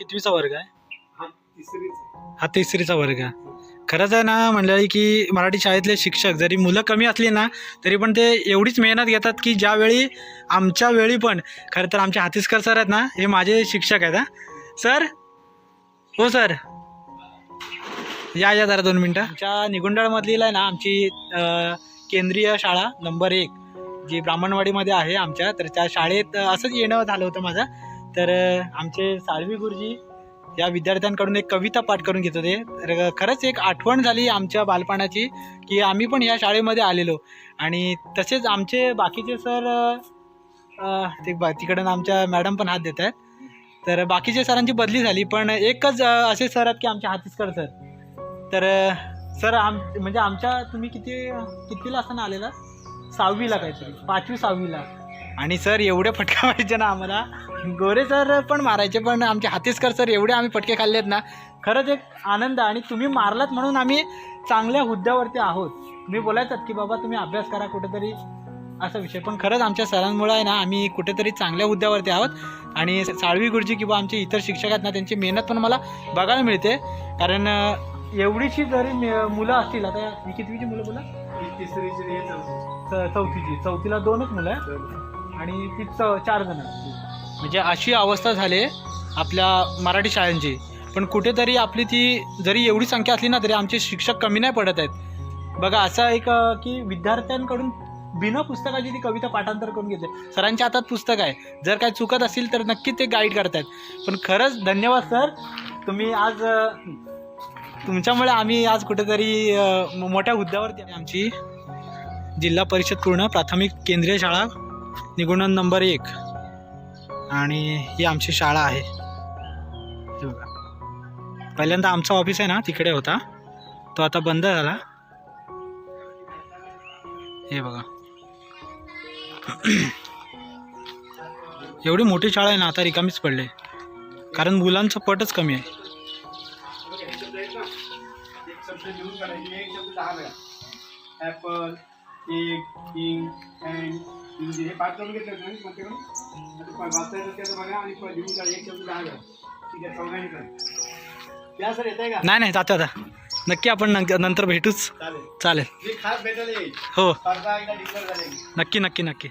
कितवीचा वर्ग आहे? हा तिसरीच. हा तिसरीचा वर्ग आहे. खरंच आहे ना मंडळी की मराठी शाळेतले शिक्षक जरी मुलं कमी असली ना तरी पण ते एवढीच मेहनत घेतात की ज्यावेळी आमच्या वेळी पण खरं तर आमचे हातीसकर सर आहेत ना हे माझे शिक्षक आहेत हा. सर? हो सर. या या जरा दोन मिनटं. आमच्या निगुंडाळमधली आहे ना आमची केंद्रीय शाळा नंबर एक जी ब्राह्मणवाडीमध्ये आहे आमच्या तर त्या शाळेत असंच येणं झालं होतं माझं. तर आमचे साळवी गुरुजी या विद्यार्थ्यांकडून एक कविता पाठ करून घेत होते. तर खरंच एक आठवण झाली आमच्या बालपणाची की आम्ही पण या शाळेमध्ये आलेलो. आणि तसेच आमचे बाकीचे सर ते बा तिकडून आमच्या मॅडम पण हात देत आहेत तर बाकीच्या सरांची बदली झाली पण एकच असे सर आहेत की आमच्या हातीसकर सर तर सर आम म्हणजे आमच्या तुम्ही किती कितीला असताना आलेला? सहावीला काहीतरी पाचवी सहावीला. आणि सर एवढे फटका मारायचे ना आम्हाला. गोरे सर पण मारायचे पण आमचे हातीसकर सर एवढे आम्ही फटके खाल्लेत ना. खरंच एक आनंद आणि तुम्ही मारलात म्हणून आम्ही चांगल्या हुद्द्यावरती आहोत. तुम्ही बोलायचात की बाबा तुम्ही अभ्यास करा कुठेतरी असा विषय. पण खरंच आमच्या सरांमुळे आहे ना आम्ही कुठेतरी चांगल्या हुद्द्यावरती आहोत. आणि साळवी गुरुजी किंवा आमचे इतर शिक्षक आहेत ना त्यांची मेहनत पण मला बघायला मिळते. कारण एवढीशी जरी मुलं असतील आता कितवीची मुलं बोला? तिसरीची चौथीची. चौथीला दोनच मुलं आहे आणि ती च चार जण म्हणजे अशी अवस्था झाली आपल्या मराठी शाळांची. पण कुठेतरी आपली ती जरी एवढी संख्या असली ना तरी आमचे शिक्षक कमी नाही पडत आहेत. बघा असं एक की विद्यार्थ्यांकडून बिना पुस्तकाची ती कविता पाठांतर करून घेते सरांच्या हातात पुस्तक आहे. जर काय चुकत असेल तर नक्की ते गाईड करतायत. पण खरंच धन्यवाद सर. तुम्ही आज तुमच्यामुळे आम्ही आज कुठेतरी मोठ्या हुद्द्यावरती आहे. आमची जिल्हा परिषद पूर्ण प्राथमिक केंद्रीय शाळा निगुणन नंबर एक आणि ही आमची शाळा आहे हे बघा पहिल्यांदा आमचा ऑफिस आहे ना तिकडे होता तो आता बंद झाला हे बघा एवढी मोठी शाळा आहे ना आता रिकामीच पडले कारण मुलांचं पटच कमी आहे एक ॲपल अँड हे पाठ करून घेतलं ना कोणत्याकडून आता प- वाचता येतं त्याचं बघा आणि लिहून एक शब्द दहा वेळा ठीक आहे चौघांनी करा. या सर येत आहे का? नाही नाही जातो आता नक्की आपण नंतर भेटूच. चालेल. चालेल. मी खास भेटायला येईल. हो. नक्की नक्की नक्की.